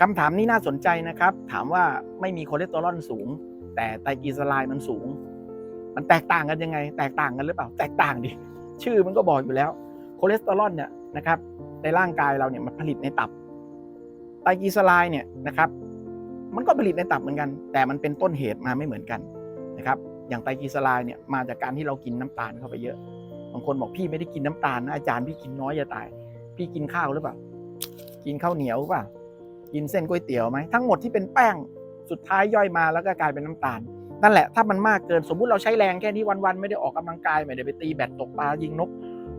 คำถามนี้น่าสนใจนะครับ ถามว่าไม่มีคอเลสเตอรอลสูง แต่ไตรกลีเซอไรด์มันสูง มันแตกต่างกันยังไง แตกต่างกันหรือเปล่า แตกต่างดิชื่อมันก็บอกอยู่แล้วคอเลสเตอรอลเนี่ยนะครับ ในร่างกายเราเนี่ยมันผลิตในตับไตรกลีเซอไรด์เนี่ยนะครับ มันก็ผลิตในตับเหมือนกัน แต่มันเป็นต้นเหตุมาไม่เหมือนกันนะครับ อย่างไตรกลีเซอไรด์เนี่ยมาจากการที่เรากินน้ำตาลเข้าไปเยอะบางคนบอกพี่ไม่ได้กินน้ำตาลนะอาจารย์พี่กินน้อยจะตาย พี่กินข้าวหรือเปล่า กินข้าวเหนียวหรือเปล่า กินเส้นก๋วยเตี๋ยวไหมทั้งหมดที่เป็นแป้งสุดท้ายย่อยมาแล้วก็กลายเป็นน้ำตาล นั่นแหละถ้ามันมากเกินสมมุติเราใช้แรงแค่นี้วันๆไม่ได้ออกกำลังกายไม่ได้ไปตีแบดตกปลายิงนก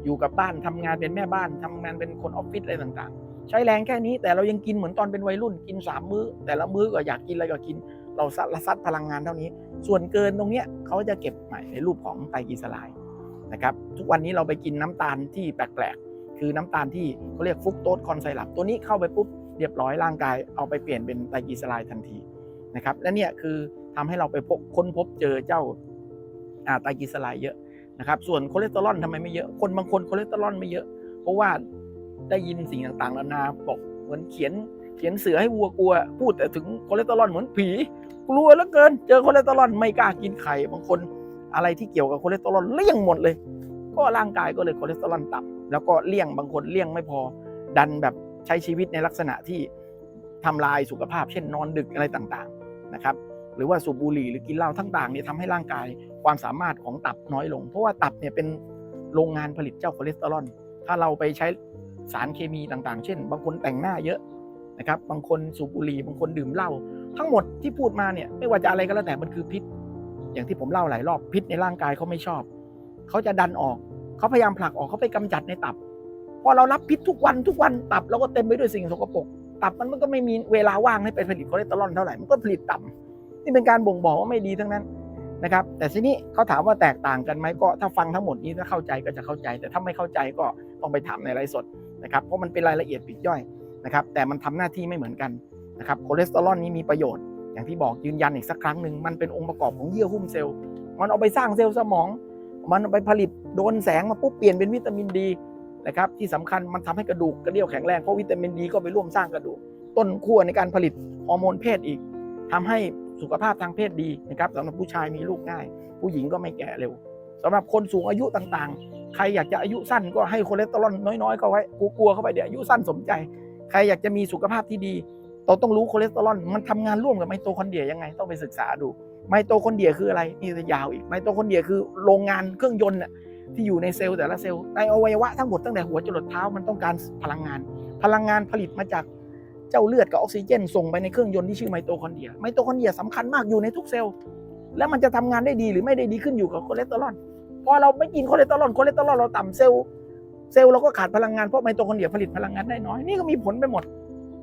อยู่กับบ้านทำงานเป็นแม่บ้านทำงานเป็นคนออฟฟิศอะไรต่างๆ ใช้แรงแค่นี้แต่เรายังกินเหมือนตอนเป็นวัยรุ่นกินสามมื้อ แต่ละมื้อก็อยากกินอะไรก็กิน เราซัดละซัดพลังงานเท่านี้ ส่วนเกินตรงเนี้ยเขาจะเก็บใหม่ในรูปของไตรกลีเซอไรด์นะครับทุกวันนี้เราไปกินน้ำตาลที่แปลกๆคือน้ำตาลที่เขาเรียกฟุกโตสคอนไซรัปตัวนี้เข้าไปปุ๊บ เรียบร้อยร่างกายเอาไปเปลี่ยนเป็นไตรกลีเซอไรด์ทันทีนะครับและเนี่ยคือทำให้เราไปพบค้นพบเจอเจ้าอ่าไตรกลีเซอไรด์เยอะนะครับส่วนคอเลสเตอรอลทำไมไม่เยอะคนบางคนคอเลสเตอรอลไม่เยอะ เพราะว่าได้ยินสิ่งต่างๆนานาบอกเหมือนเขียนเขียนเสือให้วัวกลัว พูดแต่ถึงคอเลสเตอรอลเหมือนผี กลัวเหลือเกิน เจอคอเลสเตอรอลไม่กล้ากินไข่บางคนอะไรที่เกี่ยวกับคอเลสเตอรอลเลี่ยงหมดเลย ก็ร่างกายก็เลยคอเลสเตอรอลต่ำแล้วก็เลี่ยงบางคนเลี่ยงไม่พอดันแบบ ใช้ชีวิตในลักษณะที่ทำลายสุขภาพ เช่นนอนดึกอะไรต่างๆนะครับหรือว่าสูบบุหรี่หรือกินเหล้าทั้งต่างเนี่ยทำให้ร่างกายความสามารถของตับน้อยลง เพราะว่าตับเนี่ยเป็นโรงงานผลิตเจ้าคอเลสเตอรอลถ้าเราไปใช้สารเคมีต่างๆ เช่น บางคนแต่งหน้าเยอะนะครับบางคนสูบบุหรี่บางคนดื่มเหล้าทั้งหมดที่พูดมาเนี่ยไม่ว่าจะอะไรก็แล้วแต่มันคือพิษ อย่างที่ผมเล่าหลายรอบพิษในร่างกายเขาไม่ชอบ เขาจะดันออกเขาพยายามผลักออกเขาไปกำจัดในตับ พอเรารับพิษทุกวันทุกวันตับเราก็เต็มไปด้วยสิ่งสกปรกตับมันมันก็ไม่มีเวลาว่างให้ไปผลิตคอเลสเตอรอลเท่าไหร่มันก็ผลิตต่ำนี่เป็นการบ่งบอกว่าไม่ดีทั้งนั้นนะครับ แต่ทีนี้เขาถามว่าแตกต่างกันไหมก็ถ้าฟังทั้งหมดนี้ถ้าเข้าใจก็จะเข้าใจ แต่ถ้าไม่เข้าใจก็ต้องไปถามในไลฟ์สดนะครับเพราะมันเป็นรายละเอียดปลีกย่อยนะครับ แต่มันทำหน้าที่ไม่เหมือนกันนะครับคอเลสเตอรอลนี้มีประโยชน์ อย่างที่บอกยืนยันอีกสักครั้งหนึ่งมันเป็นองค์ประกอบของเยื่อหุ้มเซลล์มันเอาไปสร้างเซลล์สมอง มันเอาไปผลิตโดนแสงมาปุ๊บเปลี่ยนเป็นวิตามินดี นะครับที่สำคัญมันทำให้กระดูกกระเดี่ยวแข็งแรงเพราะวิตามินดีก็ไปร่วมสร้างกระดูก ต้นขั้วในการผลิตฮอร์โมนเพศอีกทำให้สุขภาพทางเพศดีนะครับสำหรับผู้ชายมีลูกง่าย ผู้หญิงก็ไม่แก่เร็วสำหรับคนสูงอายุต่างๆ ใครอยากจะอายุสั้นก็ให้คอเลสเตอรอลน้อยๆเข้าไว้กลัวๆเข้าไปเดี๋ยวอายุสั้นสมใจ ใครอยากจะมีสุขภาพที่ดีเราต้องรู้คอเลสเตอรอลมันทำงานร่วมกับไมโตคอนเดรียยังไงต้องไปศึกษาดูไมโตคอนเดรียคืออะไรนี่จะยาวอีกไมโตคอนเดรียคือโรงงานเครื่องยนต์น่ะ ที่อยู่ในเซลล์แต่ละเซลล์ในอวัยวะทั้งหมดตั้งแต่หัวจรดเท้ามันต้องการพลังงาน พลังงานผลิตมาจากเจ้าเลือดกับออกซิเจน ส่งไปในเครื่องยนต์ที่ชื่อไมโตคอนเดรียไมโตคอนเดรียสำคัญมากอยู่ในทุกเซลล์แล้วมันจะทำงานได้ดีหรือไม่ได้ดีขึ้นอยู่กับคอเลสเตอรอลพอเราไม่กินคอเลสเตอรอลคอเลสเตอรอลเราต่ำเซลล์เซลล์เราก็ขาดพลังงานเพราะไมโตคอนเดรียผลิตพลังงานได้น้อยนี่ก็มีผลไปหมด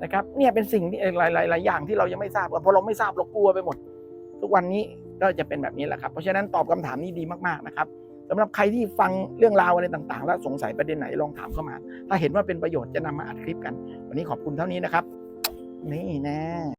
นะครับเนี่ยเป็นสิ่งที่หลายหลายหลายอย่างที่เรายังไม่ทราบเพราะเราไม่ทราบเรากลัวไปหมด ทุกวันนี้ก็จะเป็นแบบนี้แหละครับ เพราะฉะนั้นตอบคำถามนี้ดีมากๆนะครับ สำหรับใครที่ฟังเรื่องราวอะไรต่างๆ แล้วสงสัยประเด็นไหนลองถามเข้ามา ถ้าเห็นว่าเป็นประโยชน์จะนำมาอัดคลิปกัน วันนี้ขอบคุณเท่านี้นะครับ นี่แน่